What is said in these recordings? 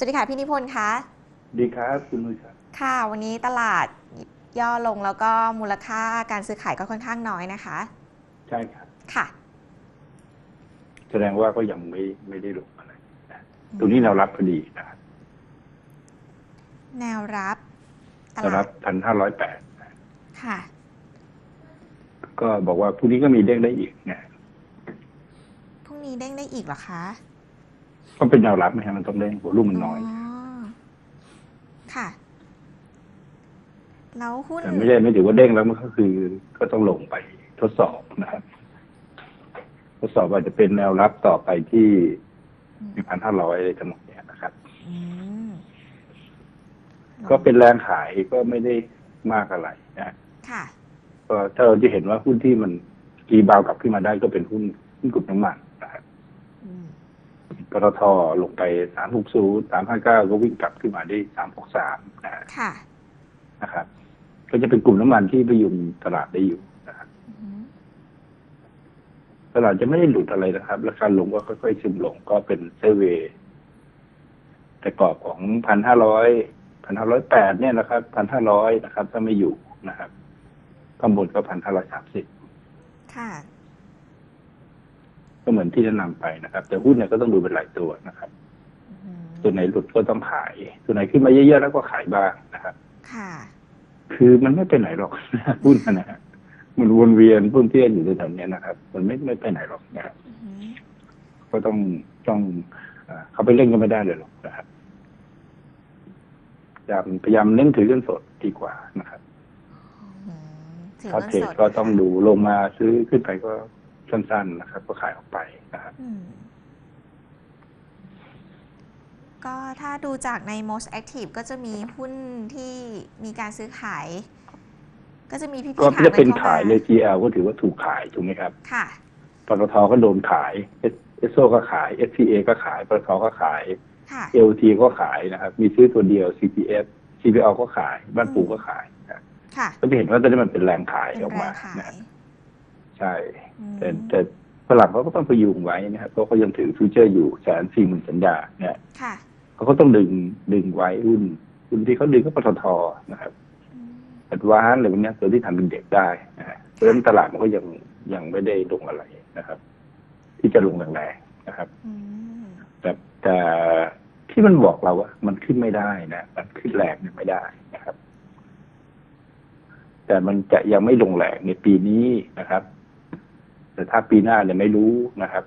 สวัสดีค่ะพี่นิพนธ์คะดีครับคุณนุ้ยครับค่ะ วันนี้ตลาดย่อลงแล้วก็มูลค่าการซื้อขายก็ค่อนข้างน้อยนะคะ ใช่ครับค่ะ แสดงว่าก็ยังไม่ไม่ได้ลงอะไรนะตรงนี้เรารับพอดีนะครับแนวรับตเราลารัดบพันห้าร้อยแปดค่ะ ก็บอกว่าพรุ่งนี้ก็มีเด้งได้อีกนะพรุ่งนี้เด้งได้อีกเหรอคะ ก็เป็นแนวรับไหมฮะมันต้องเด้งหัวรุ่มมันน้อยค่ะ แล้วหุ้นแต่ไม่ได้ไม่ถือว่าเด้งแล้วมันก็คือก็ต้องลงไปทดสอบนะครับ ทดสอบว่าจะเป็นแนวรับต่อไปที่อืมมีพันห้าร้อยอะไรทั้งหมดเนี่ยนะครับอืมก็เป็นแรงขายก็ไม่ได้มากอะไรนะค่ะก็ถ้าเราจะเห็นว่าหุ้นที่มันรีบาวกลับขึ้นมาได้ก็เป็นหุ้นหุ้นกลุ่มน้ำมันนะครับอืม ปตทลงไปสามหกศูนย์สามห้าเก้าก็วิ่งกลับขึ้นมาได้สามหกสามนะฮะค่ะนะครับ ก็จะเป็นกลุ่มน้ำมันที่พยุงตลาดได้อยู่นะครับอืมตลาดจะไม่ได้หลุดอะไรนะครับราคาลงก็ค่อยๆซึมลงก็เป็นเซเวย์แต่กรอบของพันห้าร้อยพันห้าร้อยแปดเนี่ยนะครับพันห้าร้อยนะครับ ถ้าไม่อยู่นะครับข้างบนก็พันห้าร้อยสามสิบค่ะ ก็เหมือนที่แนะนำไปนะครับ แต่หุ้นเนี่ยก็ต้องดูเป็นหลายตัวนะครับอืมตัวไหนหลุดก็ต้องขาย ตัวไหนขึ้นมาเยอะๆแล้วก็ขายบ้างนะครับค่ะ คือมันไม่ไปไหนหรอกหุ้นนะฮะมันวนเวียนพุ่นเทียนอยู่ในแถวเนี้ยนะครับ มันไม่ไม่ไปไหนหรอกนะครับอืมก็ต้องต้องเอ่อเขาไปเล่นก็ไม่ได้เลยหรอกนะครับพยายามพยายามเน้นถือเงินสดดีกว่านะครับอืมถือถ้าเงินเทรสดดก็ต้องค่ะดูลงมาซื้อขึ้นไปก็ สั้นๆนะครับ ก็ขายออกไปนะครับอืมก็ถ้าดูจากใน most active ก็จะมีหุ้นที่มีการซื้อขาย ก็จะมีพี่ๆก็ถามจะกัเป็นนเข้าขายมาเลย GL ก็ถือว่าถูกขายถูกไหมครับ ค่ะปตทก็โดนขายเอสโซก็ขาย SCA ก็ขายปตทก็ขายค่ะ LT ก็ขายนะครับ มีซื้อตัวเดียว CPF CPL ก็ขาย บ้านปูก็ขายนะครับค่ะก็จะเห็นว่าตอนนี้มันเป็นแรงขายเป็นออกแรมางขานะย ใช่อืมแต่แต่ฝรั่งเขาก็ต้องพยุงไว้นะครับเพราะเขายังถือฟิวเจอร์อยู่แสนสี่หมื่นสัญญาเนี่ยค่ะเขาก็ต้องดึงดึงไว้หุ้นหุ้นที่เขาดึงก็ปตทนะครับอืมอัดวานอะไรพวกเนี้ยตัวที่ทำเป็นเด็กได้นะฮะเพราะฉะนั้นตลาดมันก็ยังยังไม่ได้ลงอะไรนะครับ ที่จะลงแรงๆนะครับอืมแต่แต่ที่มันบอกเราว่ามันขึ้นไม่ได้นะมันขึ้นแรงเนี่ยไม่ได้นะครับ แต่มันจะยังไม่ลงแรงในปีนี้นะครับ แต่ถ้าปีหน้าเนี่ยไม่รู้นะครับ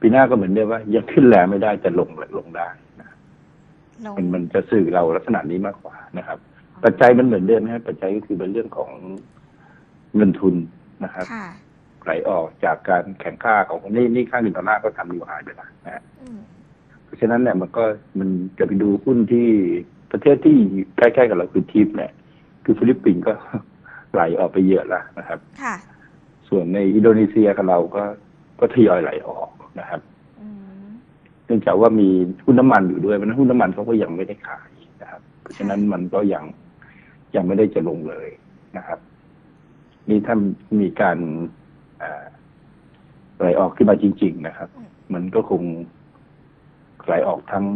ปีหน้าก็เหมือนเดิมว่า ยังขึ้นแรงไม่ได้แต่ลงลงได้นะลงมันมันจะสื่อเราลักษณะนี้มากกว่านะครับ ปัจจัยมันเหมือนเดิมนะครับปัจจัยก็คือเป็นเรื่องของเงินทุนนะครับค่ะไหลออกจากการแข่งข้าของนี่นี่ค่าเงินดอลลาร์ก็ทำนิวไฮไปแล้วนะฮะอืมเพราะฉะนั้นเนี่ยมันก็มันจะไปดูหุ้นที่ประเทศที่ใกล้ๆกับเราคือทิปเนี่ย คือฟิลิปปินส์ก็ไหลออกไปเยอะแล้วนะครับ ค่ะ ส่วนในอินโดนีเซียกับเราก็ก็ทยอยไหลออกนะครับอืมเนื่องจากว่ามีหุ้นน้ำมันอยู่ด้วยเพราะฉะนั้นหุ้นน้ำมันเขาก็ยังไม่ได้ขายนะครับ เพราะฉะนั้นมันก็ยังยังไม่ได้จะลงเลยนะครับ นี่ถ้ามีการเอ่อไหลออกขึ้นมาจริง ๆ นะครับ มันก็คงไหลออกทั้ง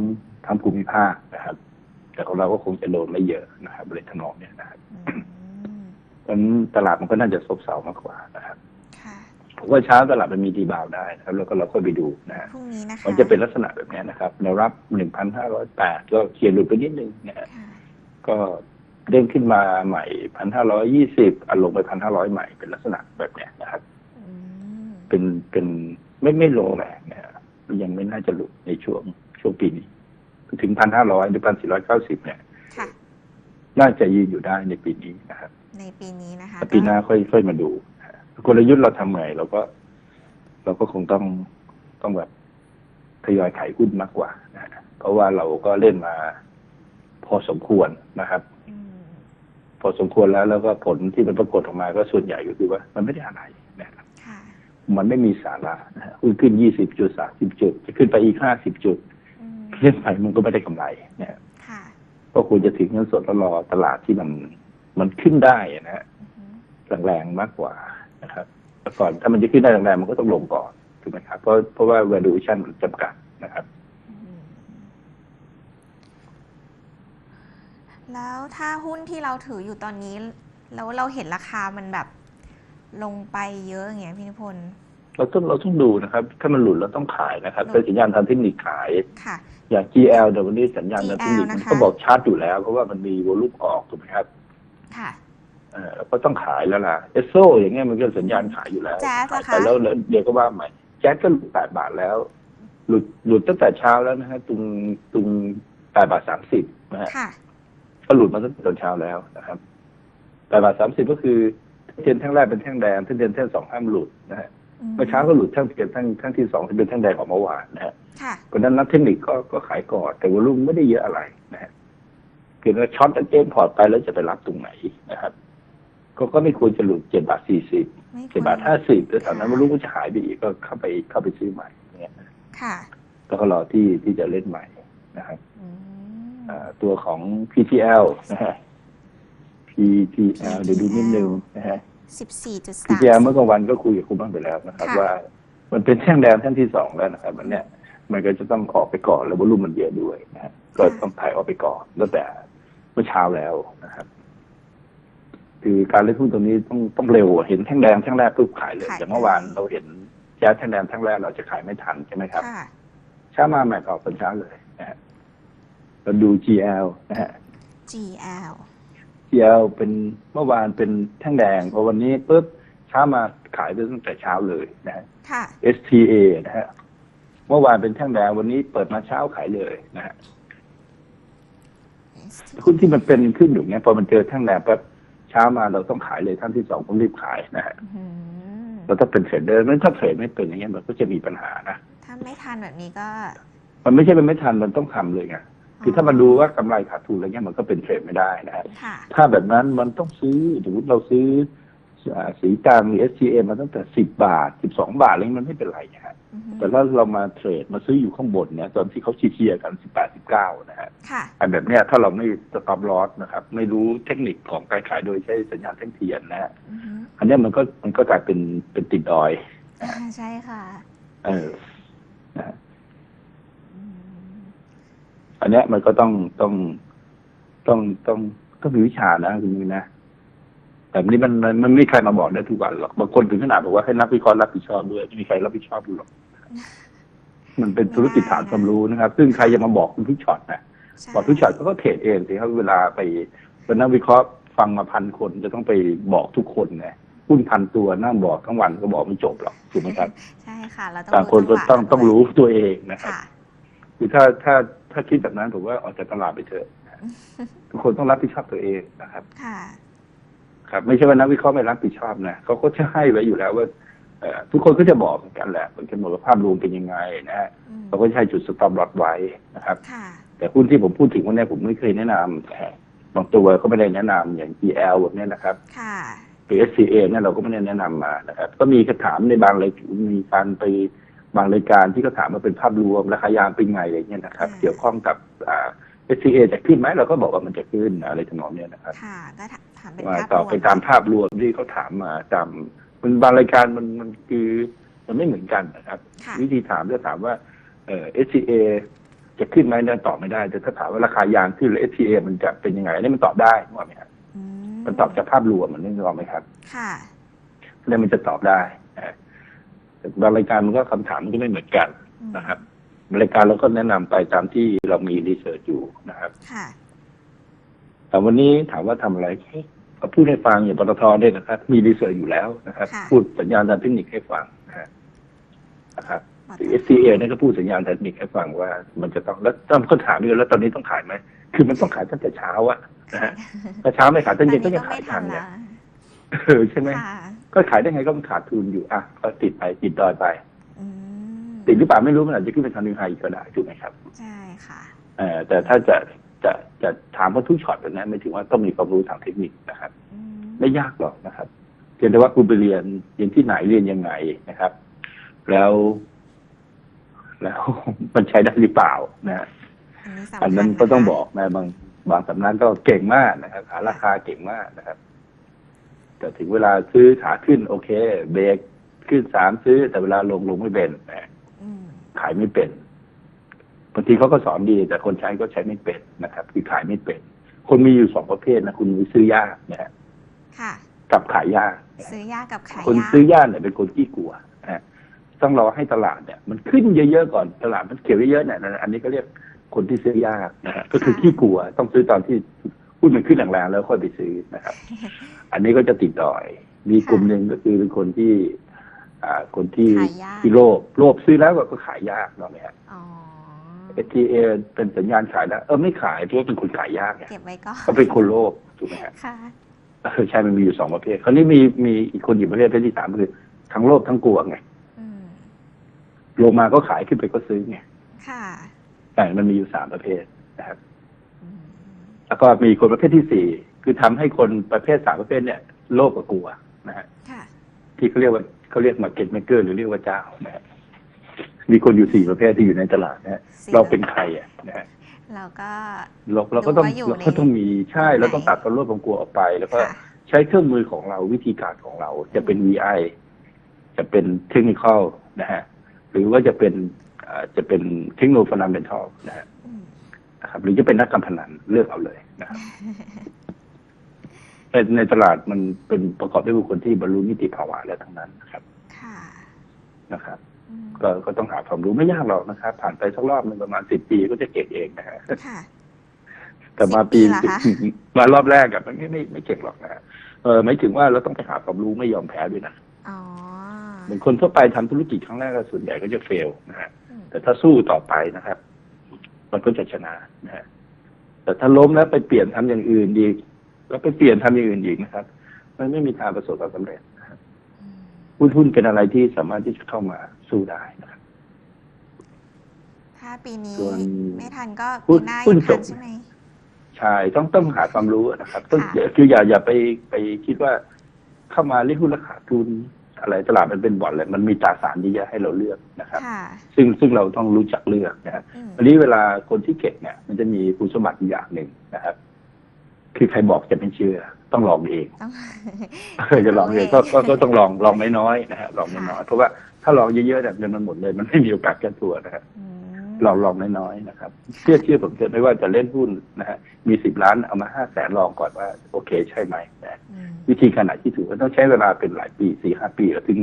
ทั้งภูมิภาคนะครับ แต่ของเราก็คงจะโดนไม่เยอะนะครับเลยทำนองเนี้ยนะครับอืมเพราะฉะนั้นตลาดมันก็น่าจะซบเซามากกว่านะครับค่ะผม ว่าเช้าตลาดมันมีดีบาวได้นะครับ แล้วก็เราก็ไปดูนะฮะพรุ่งนี้นะคะมันจะเป็นลักษณะแบบเนี้ยนะครับแนวรับหนึ่งพันห้าร้อยแปดก็เขียนหลุดไปนิดนึงนะฮะค่ะก็เด้งขึ้นมาใหม่พันห้าร้อยยี่สิบลงไปพันห้าร้อยใหม่เป็นลักษณะแบบเนี้ยนะครับอืมเป็นเป็นไม่ไม่ลงแรงนะฮะยังไม่น่าจะหลุดในช่วงช่วงปีนี้ ถึงพันห้าร้อยหรือพันสี่ร้อยเก้าสิบเนี่ยค่ะน่าจะยืนอยู่ได้ในปีนี้นะครับในปีนี้นะคะแต่ปีหน้าค่อยค่อยมาดูนะฮะ กลยุทธ์เราทำไงเราก็ เราก็คงต้องต้องแบบทยอยขายหุ้นมากกว่านะฮะเพราะว่าเราก็เล่นมา พอสมควรนะครับอืมพอสมควรแล้วแล้วก็ผลที่มันปรากฏออกมาก็ส่วนใหญ่ก็คือว่า มันไม่ได้อะไรนะครับค่ะมันไม่มีสาระนะฮะหุ้นขึ้นยี่สิบจุดสามสิบจุด จะขึ้นไปอีกห้าสิบจุดอืมเล่นไปมันก็ไม่ได้กำไรนะฮะค่ะก็ควรจะถึงเงินสดแล้วรอตลาดที่มันมันขึ้นได้นะฮะอือหือแรงๆมากกว่า นะครับแต่ก่อนถ้ามันจะขึ้นได้แรงๆมันก็ต้องลงก่อนถูกไหมครับเพราะเพราะว่า valuation มันจำกัดนะครับอืมแล้วถ้าหุ้นที่เราถืออยู่ตอนนี้ แล้วเราเห็นราคามันแบบลงไปเยอะอย่างเงี้ยพี่นิพนธ์เราต้องเราต้องดูนะครับ ถ้ามันหลุดเราต้องขายนะครับหลุดเป็นสัญญาณทางเทคนิคขายค่ะ อย่าง GL เดี๋ยววันนี้สัญญาณทางเทคนิค GL มันนะคะก็บอกชัดอยู่แล้ว เพราะว่ามันมีวอลุ่มออกถูกไหมครับ ค่ะ เออเราก็ต้องขายแล้วล่ะเอสโซอย่างเงี้ยมันก็สัญญาณขายอยู่แล้วแจ๊สขายล่ะคะไปแล้วแล้วเดี๋ยวก็ว่าใหม่แจ๊สก็หลุดแปดบาทแล้ว หลุดหลุดตั้งแต่เช้าแล้วนะฮะตรงตรงแปดบาทสามสิบนะฮะค่ะก็หลุดมาตั้งแต่ตอนเช้าแล้วนะครับแปดบาทสามสิบก็คือเทียนแท่งแรกเป็นแท่งแดงเทียนแท่งสองห้ามหลุดนะฮะเมื่อเช้าก็หลุดแท่งเทียนแท่งแท่งที่สองที่เป็นแท่งแดงของเมื่อวานนะฮะค่ะเพราะฉะนั้นนักเทคนิคก็ก็ขายก่อนแต่วอลุ่มไม่ได้เยอะอะไรนะฮะคือว่าช็อตเอ็นพอร์ตไปแล้วจะไปรับตรงไหนนะครับ ก็ก็ไม่ควรจะหลุดเจ็ดบาทสี่สิบไม่ควรเจ็ดบาทห้าสิบแต่แถวนั้นวอลุ่มก็จะหายไปอีกก็เข้าไปเข้าไปซื้อใหม่เนี่ยค่ะแล้วก็รอที่ที่จะเล่นใหม่นะครับอืมอ่าตัวของ PTL นะฮะ PTL เดี๋ยวดูนิดนึงนะฮะสิบสี่จุดสาม PTL เมื่อกลางวันก็คุยกับคุณบ้างไปแล้วนะครับค่ะว่ามันเป็นแท่งแดงแท่งที่สองแล้วนะครับมันเนี้ยมันก็จะต้องออกไปก่อนแล้ววอลุ่มมันเยอะด้วยนะฮะก็ต้องถ่ายออกไปก่อนตั้งแต่เมื่อเช้าแล้วนะครับ คือการเล่นหุ้นตรงนี้ต้องต้องเร็วอะเห็นแท่งแดงแท่งแรกปุ๊บขายเลย อย่างเมื่อวานเราเห็นแจ๊สแท่งแดงแท่งแรกเราจะขายไม่ทันใช่ไหมครับค่ะเช้ามาแมทออกตอนเช้าเลยนะฮะเราดู GL นะฮะ GL GL เป็นเมื่อวานเป็นแท่งแดงพอวันนี้ปุ๊บเช้ามาขายไปตั้งแต่เช้าเลยนะฮะค่ะ STA นะฮะเมื่อวานเป็นแท่งแดงวันนี้เปิดมาเช้าขายเลยนะฮะหุ้นที่มันเป็นขึ้นอยู่เนี้ยพอมันเจอแท่งแดงปั๊บ เช้ามาเราต้องขายเลยท่านที่สองผมรีบขายนะฮะอืมแล้วถ้าเป็นเทรดเดอร์นั้นถ้าเทรดไม่เป็นอย่างเงี้ยมันก็จะมีปัญหานะถ้าไม่ทันแบบนี้ก็ มันไม่ใช่มันไม่ทันมันต้องทำเลยไงคือถ้ามันดูว่ากำไรขาดทุนอะไรเงี้ยมันก็เป็นเทรดไม่ได้นะฮะค่ะถ้าแบบนั้นมันต้องซื้อสมมติเราซื้ออ่า สีกลางหรือ SCA มาตั้งแต่สิบบาทสิบสองบาทอะไรเงี้ยมันไม่เป็นไรนะฮะอือฮึแต่ถ้าเรามาเทรดมาซื้ออยู่ข้างบนเนี่ยตอนที่เขาเชียร์ๆกันสิบแปดสิบเก้านะฮะค่ะอันแบบเนี้ยถ้าเราไม่สต็อปลอสนะครับ ไม่รู้เทคนิคของการขายโดยใช้สัญญาณแท่งเทียนนะฮะอือฮึอันเนี้ยมันก็มันก็กลายเป็นเป็นติดดอยอ่าใช่ค่ะ เออนะฮะอืมอันเนี้ยมันก็ต้องต้องต้องต้องต้องมีวิชานะคุณมือนะ แต่นี้มันมันมันไม่มีใครมาบอกได้ทุกวันหรอกบางคนถึงขนาดบอกว่าให้นักวิเคราะห์รับผิดชอบด้วยไม่มีใครรับผิดชอบหรอกมันเป็นธุรกิจฐานความรู้นะครับ ซึ่งใครจะมาบอกคุณทุกช็อตนะใช่บอกทุกช็อตเขาก็เทรดเองสิครับเวลาไปเป็นนักวิเคราะห์ฟังมาพันคนจะต้องไปบอกทุกคนไงหุ้นพันตัวนั่งบอกทั้งวันก็บอกไม่จบหรอกถูกไหมครับใช่ค่ะเราต้องต่างคนก็จัหวะต้องต้องรู้ตัวเองนะครับค่ะคือถ้าถ้าถ้าคิดแบบนั้นผมว่าออกจากตลาดไปเถอะนะทุกคนต้องรับผิดชอบตัวเองนะครับค่ะ ครับไม่ใช่ว่านักวิเคราะห์ไม่รับผิดชอบนะเขาก็จะให้ไว้อยู่แล้วว่าเอ่อทุกคนก็จะบอกเหมือนกันแหละเหมือนกันหมดว่าภาพรวมเป็นยังไงนะฮะอืมเราก็จะให้จุดสต็อปลอตไว้นะครับค่ะแต่หุ้นที่ผมพูดถึงวันนี้ผมไม่เคยแนะนำแต่บางตัวก็ไม่ได้แนะนำอย่าง GL แบบเนี้ยนะครับค่ะหรือ SCA เนี่ยเราก็ไม่ได้แนะนำมานะครับ ก็มีคำถามในบางรายมีการไปบางรายการที่เขาถามมาเป็นภาพรวมราคายางเป็นไงอะไรเงี้ยนะครับอืมเกี่ยวข้องกับอ่า SCA จะขึ้นไหมเราก็บอกว่ามันจะขึ้นอะไรทำนองเนี้ยนะครับค่ะก็ถถามเป็นว่าภาพต่อรวมไปตามภาพรวมที่เขาถามมาตามมันบางรายการมันมันคือมันไม่เหมือนกันนะครับ ค่ะวิธีถามจะถามว่าเอ่อ SCA จะขึ้นไหมเนี่ยตอบไม่ได้ แต่ถ้าถามว่าราคายางขึ้นแล้ว SCA มันจะเป็นยังไงอันนี้มันตอบได้ถูกไหมครับอืมันตอบจากภาพรวมมันไม่ตอบไหมครับค่ะแล้วมันจะตอบได้นะแต่บางรายการมันก็คำถามมันก็ไม่เหมือนกัน อืมนะครับ รายการเราก็แนะนำไปตามที่เรามีรีเสิร์ชอยู่นะครับค่ะแต่วันนี้ถามว่าทำอะไรก็พูดให้ฟังอย่างปตทเนี่ยนะครับ มีรีเสิร์ชอยู่แล้วนะครับค่ะพูดสัญญาณทางเทคนิคให้ฟังนะฮะนะครับปลอดหรือภัย SCA เนี่ยก็พูดสัญญาณเทคนิคให้ฟังว่า มันจะต้องแล้วต้องก็ถามด้วยแล้วตอนนี้ต้องขายไหมคือมันต้องขายตั้งแต่เช้าอะนะฮะถ้าเช้าไม่ขายตอนเย็นก็ยังขายทันเนี่ยเออใช่ไหมค่ะก็ขายได้ไงก็มันขาดทุนอยู่อะก็ติดไปติดดอยไปอืม ติดหรือเปล่าไม่รู้มันอาจจะขึ้นไปทางนิวไฮก็ได้ถูกไหมครับใช่ค่ะเออแต่ถ้าจะจะจะถามว่าทุกช็อตแบบนั้นไม่ถึงว่าต้องมีความรู้ทางเทคนิคนะครับ อืมไม่ยากหรอกนะครับเพียงแต่ว่าคุณไปเรียนเรียนที่ไหนเรียนยังไงนะครับ แล้ว แล้ว มันใช้ได้หรือเปล่านะฮะ อันนี้สำคัญอันนั้นก็ต้องะคะบอกนะบางบางสำนักก็เก่งมากนะครับหาราคาเก่งมากนะครับ แต่ถึงเวลาซื้อขาขึ้น โอเค เบรกขึ้นสามซื้อ แต่เวลาลงลงไม่เป็นนะอืม ขายไม่เป็นบางทีเขาก็สอนดี แต่คนใช้ก็ใช้ไม่เป็นนะครับ คือขายไม่เป็น คนมีอยู่สองประเภทนะคุณมีซื้อยากนะฮะค่ะกับขายยากนะฮะซื้อยากกับขายคนยากซื้อยากเนี่ยเป็นคนขี้กลัวนะฮะต้องรอให้ตลาดเนี่ย มันขึ้นเยอะๆก่อนตลาดมันเขียวเยอะๆเนี่ยนะอันนี้ก็เรียกคนที่ซื้อยากนะฮะก็คือขี้กลัว ต้องซื้อตอนที่หุ้นมันขึ้นแรงๆแล้วค่อยไปซื้อนะครับ อันนี้ก็จะติดดอย มีกลุ่มหนึ่งก็คือเป็นคนที่อ่า คนที่ขายยากที่โลภโลภซื้อแล้วก็ขายยากเนาะเนี่ยอ๋อ STA เป็นสัญญาณขายแล้วเออไม่ขายเพราะว่าเป็นคนขายยากไงเก็บไว้ก่อนเขาเป็นคนโลภถูกไหมฮะค่ะเออใช่มันมีอยู่สองประเภทคราวนี้มีมีอีกคนอยู่ประเภทประเภทที่สามคือทั้งโลภทั้งกลัวไงอืมลงมาก็ขายขึ้นไปก็ซื้อไงค่ะแต่มันมีอยู่สามประเภทนะครับอืมแล้วก็มีคนประเภทที่สี่คือทำให้คนประเภทสามประเภทเนี่ย โลภกับกลัวนะฮะค่ะที่เขาเรียกว่า เขาเรียกมาเก็ตเมเกอร์หรือเรียกว่าเจ้านะฮะมีคนอยู่สี่ประเภทที่อยู่ในตลาดนะฮะสี่ เราเป็นใครอะนะฮะเราก็ เราเราก็ต้องดูว่าอยู่เราก็ต้องมีใช่ในเราต้องตัดความโลภความกลัวออกไป แล้วก็ค่ะ ใช้เครื่องมือของเราวิธีการของเรา จะเป็น VI จะเป็นเทคนิคนะฮะหรือว่าจะเป็นอ่าจะเป็นเทคโนโลยีฟันดัมเบลทัลนะฮะ อืมนะครับหรือจะเป็นนักการพนันเลือกเอาเลยนะครับ ในในตลาดมันเป็นประกอบด้วยบุคคลที่บรรลุนิติภาวะแล้วทั้งนั้นนะครับ ค่ะ นะครับ อืมก็ก็ต้องหาความรู้ไม่ยากหรอกนะครับ ผ่านไปสักรอบหนึงประมาณสิบปีก็จะเก่งเองนะฮะค่ะ แต่มาปี10ปีเหรอคะ มารอบแรกอะมันไม่ไม่ไม่เก่งหรอกนะฮะเออหมายถึงว่าเราต้องไปหาความรู้ไม่ยอมแพ้ด้วยนะอ๋อเหมือนคนทั่วไปทำธุรกิจครั้งแรกก็ส่วนใหญ่ก็จะเฟลนะฮะ อืมแต่ถ้าสู้ต่อไปนะครับ มันก็จะชนะนะฮะแต่ถ้าล้มแล้วไปเปลี่ยนทำอย่างอื่นอีก แล้วไปเปลี่ยนทำอย่างอื่นอีกนะครับ มันไม่มีทางประสบความสำเร็จนะฮะอืมหุ้นหุ้นเป็นอะไรที่สามารถที่จะเข้ามาสู้ได้นะครับ ถ้าปีนี้ส่วนไม่ทันก็หุ้ปีนหน้าหุ้ยันงทันจบใช่ไหม ใช่ต้องต้องหาความรู้นะครับ ต้องค่ะคืออย่าอย่าไปไปคิดว่าเข้ามาเล่นหุ้นราคาทุนอะไรตลาดมันเป็นบ่อนเลยมันมีตราสารเยอะแยะให้เราเลือกนะครับ ค่ะ ซึ่งซึ่งเราต้องรู้จักเลือกนะฮะอืมอันนี้เวลาคนที่เก่งเนี่ยมันจะมีคุณสมบัติอยู่อย่างหนึ่งนะครับ คือใครบอกจะไม่เชื่อ ต้องลองเองต้องเออจะลองเองก็ก็ก็ต้องลองลองไม่น้อยๆนะฮะลองไม่น้อยๆเพราะว่าถ้าลองเยอะๆเนี่ยเงินมันหมดเลย มันไม่มีโอกาสแก้ตัวนะครับอืมลองลองน้อยๆนะครับ เชื่อเชื่อผมเถอะไม่ว่าจะเล่นหุ้นนะฮะมีสิบล้านเอามาห้าแสนลองก่อนว่า โอเคใช่ไหมนะอืมวิธีการไหนที่ถูกก็ต้องใช้เวลาเป็นหลายปีสี่ห้าปีถึง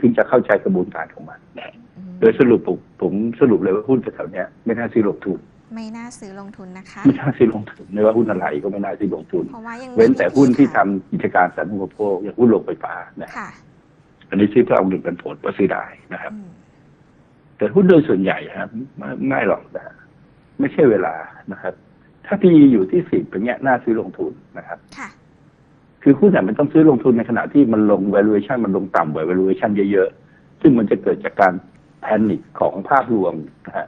ถึงจะเข้าใจกระบวนการของมันนะอืมโดยสรุปผมผมสรุปเลยว่าหุ้นแถวๆเนี้ยไม่น่าซื้อลงทุน ไม่น่าซื้อลงทุนนะคะ ไม่น่าซื้อลงทุนไม่ว่าหุ้นอะไรก็ไม่น่าซื้อลงทุน เพราะว่ายังมีเว้นแต่หุ้นที่ทำวิธีกิจการสาธารณูปโภคอย่างหุ้นโรงไฟฟ้านะค่ะอันนี้ซื้อเพื่อเอาเงินเป็นผลก็ซื้อได้นะครับอืมแต่หุ้นโดยส่วนใหญ่ครับไม่ไม่หรอกนะฮะไม่ใช่เวลานะครับ ถ้าพีอยู่ที่สิบเป็นเงี้ยน่าซื้อลงทุนนะครับค่ะคือหุ้นเนี่ยมันต้องซื้อลงทุนในขณะที่มันลง valuation มันลงต่ำกว่า valuation เยอะๆซึ่งมันจะเกิดจากการแพนิคของภาพรวมนะฮะ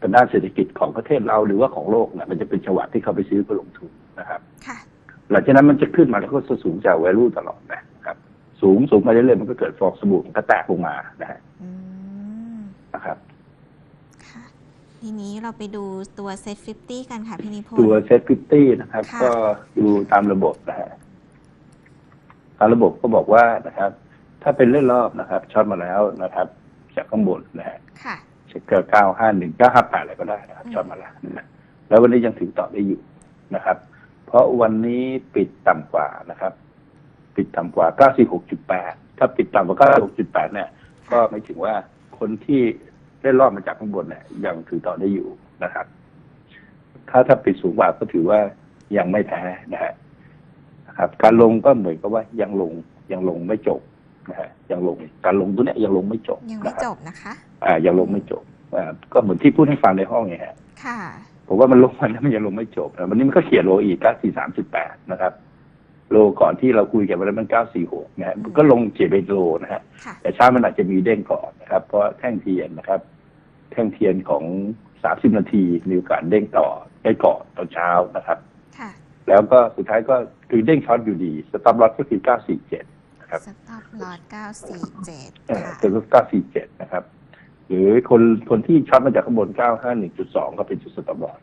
ทางด้านเศรษฐกิจของประเทศเราหรือว่าของโลกเนี่ยมันจะเป็นจังหวะที่เขาไปซื้อเพื่อลงทุนนะครับค่ะหลังจากนั้นมันจะขึ้นมาแล้วก็สูงจาก value ตลอดนะครับ สูงสูงมาเรื่อยๆมันก็เกิดฟองสบู่มันก็แตกลงมานะฮะอืมนะครับค่ะทีนี้เราไปดูตัวเซ็ต50กันค่ะพี่นิพนตัวธ์เซ็ตฟิฟตี้นะครับค่ะก็ดูตามระบบนะฮะตามระบบก็บอกว่านะครับ ถ้าเป็นเล่นรอบนะครับช็อตมาแล้วนะครับ จากข้างบนนะฮะ ค่ะเช็คเก้าห้าหนึ่งเก้าห้าแปดอะไรก็ได้นะครับอืมช็อตมาแล้วนะแล้ววันนี้ยังถือต่อได้อยู่นะครับ เพราะวันนี้ปิดต่ำกว่านะครับ ปิดต่ำกว่าเก้าสี่หกจุดแปดถ้าปิดต่ำกว่าเก้าหกจุดแปดเนี่ย ก็ไม่ถึงว่าคนที่ได้รอบมาจากข้างบนเนี่ยยังถือต่อได้อยู่นะครับ ถ้าถ้าปิดสูงกว่าก็ถือว่ายังไม่แพ้นะฮะนะครับ การลงก็เหมือนกับว่ายังลงยังลงไม่จบ นะฮะยังลงการลงตัวเนี้ยยังลงไม่จบยังไม่นะครับจบนะคะ อ่ายังลงไม่จบอ่าก็เหมือนที่พูดให้ฟังในห้องไงฮะค่ะผมว่ามันลงมันแล้วมันยังลงไม่จบนะวันนี้มันก็เขียนโลอีกเก้าสี่สามสิบแปดนะครับ โลก่อนที่เราคุยกันวันนั้นมันเก้าสี่หกนะฮะมันก็ลงเขียนเป็นโลนะฮะค่ะแต่เช้ามันอาจจะมีเด้งก่อนนะครับ เพราะแท่งเทียนนะครับ แท่งเทียนของสามสิบนาทีมีโอกาสเด้งต่อได้ก่อนตอนเช้านะครับค่ะแล้วก็สุดท้ายก็คือเด้งช็อตอยู่ดี สต็อปลอสก็คือเก้าสี่เจ็ด ครับสต็อปลอด947เออค่ะเป็นเก้าสี่เจ็ดนะครับ หรือคนคนที่ช็อตมาจากข้างบนเก้าห้าหนึ่งจุดสองก็เป็นจุดสต็อปลอส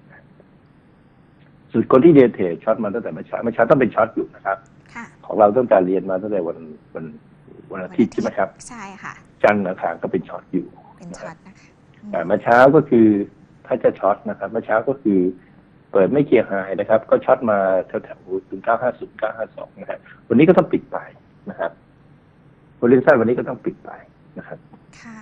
ส่วนคนที่เดทเทรดช็อตมาตั้งแต่เมื่อเช้าเมื่อเช้าต้องเป็นช็อตอยู่นะครับค่ะของเราตั้งแต่เรียนมาตั้งแต่วันวันวันอาทิตย์ใช่ไหมครับ ใช่ค่ะ จันทร์อังคารก็เป็นช็อตอยู่ เป็นช็อตนะคะอืมแต่เมื่อเช้าก็คือถ้าจะช็อตนะครับเมื่อเช้าก็คือเปิดไม่เคลียร์ไฮนะครับ ก็ช็อตมาแถวๆถึง950 952 นะครับ วันนี้ก็ต้องปิดไป นะครับบริษัทวันนี้ก็ต้องปิดไปนะครับค่ะ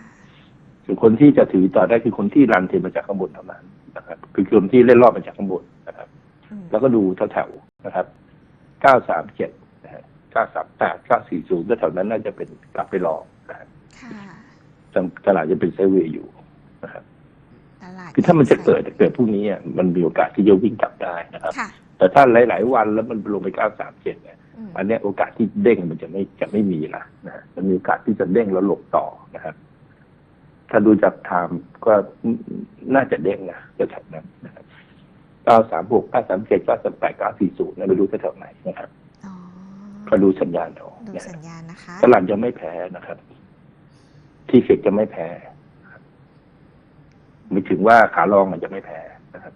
ส่วนคนที่จะถือต่อได้คือคนที่รันเทรนมาจากข้างบนเท่านั้นนะครับ คือคนที่เล่นรอบมาจากข้างบนนะครับอืมแล้วก็ดูแถวๆนะครับ937นะฮะ938 940ก็แถวนั้นน่าจะเป็นกลับไปรองนะครับค่ะตลาดจะเป็นไซด์เวย์อยู่นะครับตลาดคือถ้ามันจะเกิดเกิดพรุ่งนี้อะมันมีโอกาสที่จะวิ่งกลับได้นะครับค่ะแต่ถ้าหลาย ๆ วันแล้วมันลงไป937เนี่ยอืมอันเนี้ย โอกาสที่เด้งมันจะไม่จะไม่มีละนะฮะมันมีโอกาสที่จะเด้งแล้วหลบต่อนะครับ ถ้าดูจากไทม์ก็น่าจะเด้งนะจะแถวนั้นนะครับ936 937 938 940นะไปดูแถวไหนนะครับอ๋อก็ดูสัญญาณเอาดูนะฮะสัญญาณนะคะตลาดยังไม่แพ้นะครับ ที่เฟกจะไม่แพ้ครับไม่ถึงว่าขาลองมันจะไม่แพ้นะครับ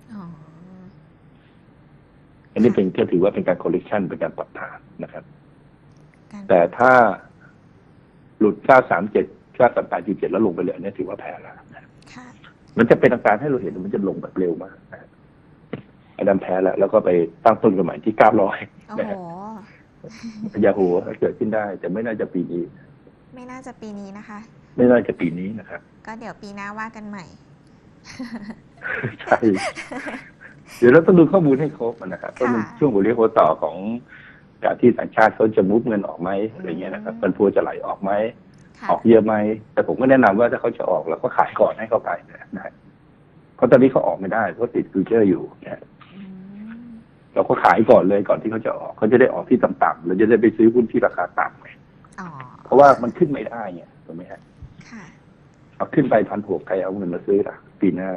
อ๋ออันนี้เป็นก็ถือว่าเป็นการ correction เป็นการปรับฐานนะครับการแต่ถ้าหลุด 937 938แล้วลงไปเลยอันนี้ถือว่าแพ้แล้วนะค่ะมันจะเป็นอาการให้เราเห็นว่ามันจะลงแบบเร็วมากนะครับอันนั้นแพ้แล้ว แล้วก็ไปตั้งต้นกันใหม่ที่ 900โอ้นะโหฮะยาโหเกิดขึ้นได้ แต่ไม่น่าจะปีนี้ ไม่น่าจะปีนี้นะคะ ไม่น่าจะปีนี้นะครับ ก็เดี๋ยวปีหน้าว่ากันใหม่ ใช่ เดี๋ยวเราต้องดูข้อมูลให้ครบนะครับเพราะมันค่ะช่วงหัวเรียวหัวต่อของการที่ต่างชาติเขาจะมุฟเงินออกไหมอะไรเงี้ยนะครับอืมมันพัวจะไหลออกไหมค่ะออกเยอะไหมแต่ผมก็แนะนำว่าถ้าเขาจะออกเราก็ขายก่อนให้เขาไปนะฮะเพราะตอนนี้เขาออกไม่ได้เพราะติดฟิวเจอร์อยู่นะฮะอืมเราก็ขายก่อนเลยก่อนที่เขาจะออกเขาจะได้ออกที่ต่ำๆเราจะได้ไปซื้อหุ้นที่ราคาต่ำไงอ๋อเพราะว่ามันขึ้นไม่ได้ไงถูกไหมฮะค่ะเอาขึ้นไปพันหกใครเอาเงินมาซื้อล่ะปีหน้า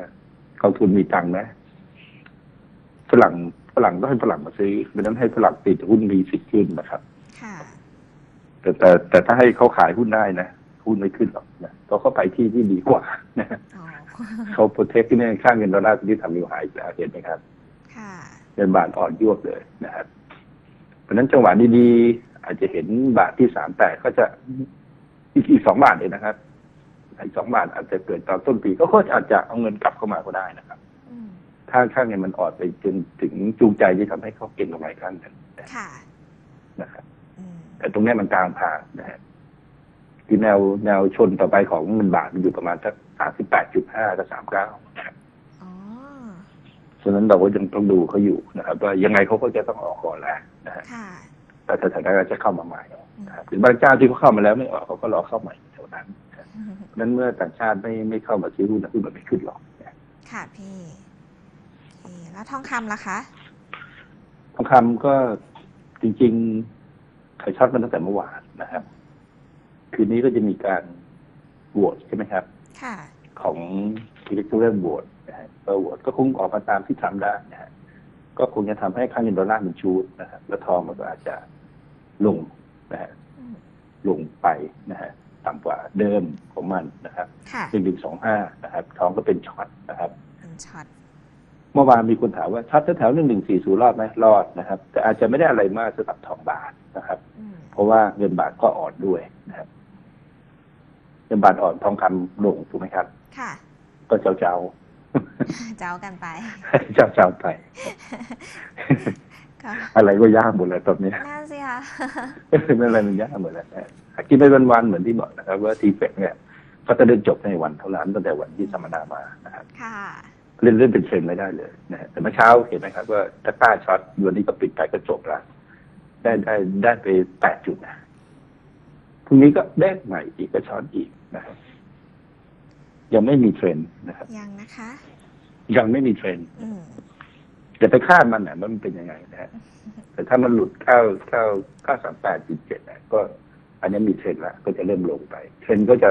กองทุนมีตังค์นะ ฝรั่งฝรั่งต้องให้ฝรั่งมาซื้อไม่ต้องให้ฝรั่งติดหุ้นมีสิทธิ์ขึ้นนะครับ ค่ะ แต่แต่แต่ถ้าให้เขาขายหุ้นได้นะหุ้นไม่ขึ้นหรอกนะเพราะเขาไปที่ที่ดีกว่านะอ๋อเขาโปรเทคที่เนี่ยค่าเงินดอลลาร์ที่ทำนิวไฮแล้วเห็นไหมครับค่ะเงินบาทอ่อนยวบเลยนะครับเพราะฉะนั้นจังหวะดีๆอาจจะเห็นบาทที่สามแปดก็จะอีกอีกสองบาทเลยนะครับอีกสองบาทอาจจะเกิดตอนต้นปีก็ก็อาจจะเอาเงินกลับเข้ามาก็ได้นะ ครับอืมถ้าค่าเงินมันอ่อนไปจนถึงจูงใจที่ทำให้เขาเก็งกำไรขั้นกันค่ะนะครับอืมแต่ตรงเนี้ยมันกลางทางนะฮะคือแนวแนวชนต่อไปของเงินบาทมันอยู่ประมาณสักสามสิบแปดจุดห้ากับสามเก้าอ๋อฉะนั้นเราก็ยังต้องดูเขาอยู่นะครับ ว่ายังไงเขาก็จะต้องออกก่อนแหละนะฮะค่ะแต่สถานการณ์จะเข้ามาใหม่นะครับหรือบางเจ้าที่เขาเข้ามาแล้วไม่ออกเขาก็รอเข้าใหม่เท่านั้นนะครับอืมเพราะฉะนั้นเมื่อต่างชาติไม่ไม่เข้ามาซื้อหุ้นนะหุ้นมันไม่ขึ้นหรอกนะค่ะพี่โอเค แล้วทองคำล่ะคะ ทองคำก็จริงๆขายช็อตมาตั้งแต่เมื่อวานนะครับ คืนนี้ก็จะมีการโหวตใช่ไหมครับ ค่ะ ของอิเล็กทรอนิกส์โหวตนะฮะก็โหวตก็คงออกมาตามที่ทำได้นะฮะก็คงจะทำให้ค่าเงินดอลลาร์มันชูดนะครับแล้วทองมันก็อาจจะลงนะฮะอืมลงไปนะฮะต่ำกว่าเดิมของมันนะครับค่ะหนึ่งถึงสองห้านะครับ ทองก็เป็นช็อตนะครับ เป็นช็อตเมื่อวานมีคนถามว่าช็อตแถวๆหนึ่งหนึ่งสี่ศูนย์รอดไหมรอดนะครับ แต่อาจจะไม่ได้อะไรมากสำหรับทองบาทนะครับอืมเพราะว่าเงินบาทก็อ่อนด้วยนะครับเงินบาทอ่อนทองคำลงถูกไหมครับ ค่ะ ก็เจ้าเจ้าเจ้ากันไป เจ้าเจ้าไปก็อะไรก็ยากหมดเลยตอนนี้น่าสิคะไม่อะไรมันยากหมดเลยนะกินไปวันๆเหมือนที่บอกนะครับ ว่าทีเฟกเนี่ยก็จะเดินจบในวันเท่านั้นตั้งแต่วันที่สัมมนามานะครับ ค่ะ เล่นเล่นเป็นเทรนด์ไม่ได้เลยนะฮะแต่เมื่อเช้าเห็นไหมครับ ว่าถ้าต้าช็อตวันนี้ก็ปิดไปก็จบละได้ได้ได้ไปแปดจุดนะพรุ่งนี้ก็ได้ใหม่อีกก็ช็อตอีกนะครับยังไม่มีเทรนด์นะครับ ยังนะคะ ยังไม่มีเทรนด์อืมจะไปคาดมันนะมันเป็นยังไงนะฮะแต่ถ้ามันหลุดเก้าเก้าเก้าสามแปดจุดเจ็ดนะก็ อันนี้มีเทรนด์ละก็จะเริ่มลงไป เทรนด์ก็จะ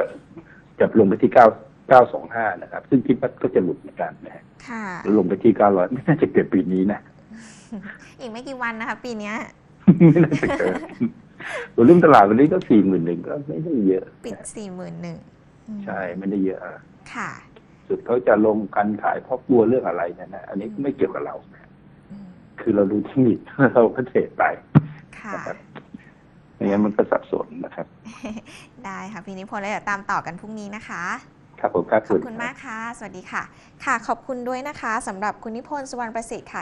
จะลงไปที่เก้า เก้าสองห้านะครับ ซึ่งคิดว่าก็จะหลุดเหมือนกันนะฮะค่ะ แล้วลงไปที่เก้าร้อยไม่น่าจะเกิดปีนี้นะ อีกไม่กี่วันนะคะ ปีเนี้ย ไม่น่าจะเกิดตัวเรื่องตลาดวันนี้ก็สี่หมื่นหนึ่งก็ไม่ได้เยอะ ปิดสี่หมื่นหนึ่งใช่ไม่ได้เยอะค่ะสุดเขาจะลงกันขายเพราะกลัวเรื่องอะไรเนยนะ อันนี้ไม่เกี่ยวกับเรานะอืมคือเราดูเทคนิคเราก็เทรดไปค่ะ นะครับไม่งั้นมันก็สับสนนะครับ ได้ค่ะ พี่นิพนธ์แล้วเดี๋ยวตามต่อกันพรุ่งนี้นะคะ ครับผมครับขอบคุณมากค่ะ สวัสดีค่ะ ค่ะขอบคุณด้วยนะคะสำหรับคุณนิพนธ์สุวรรณประสิทธิ์ค่ะ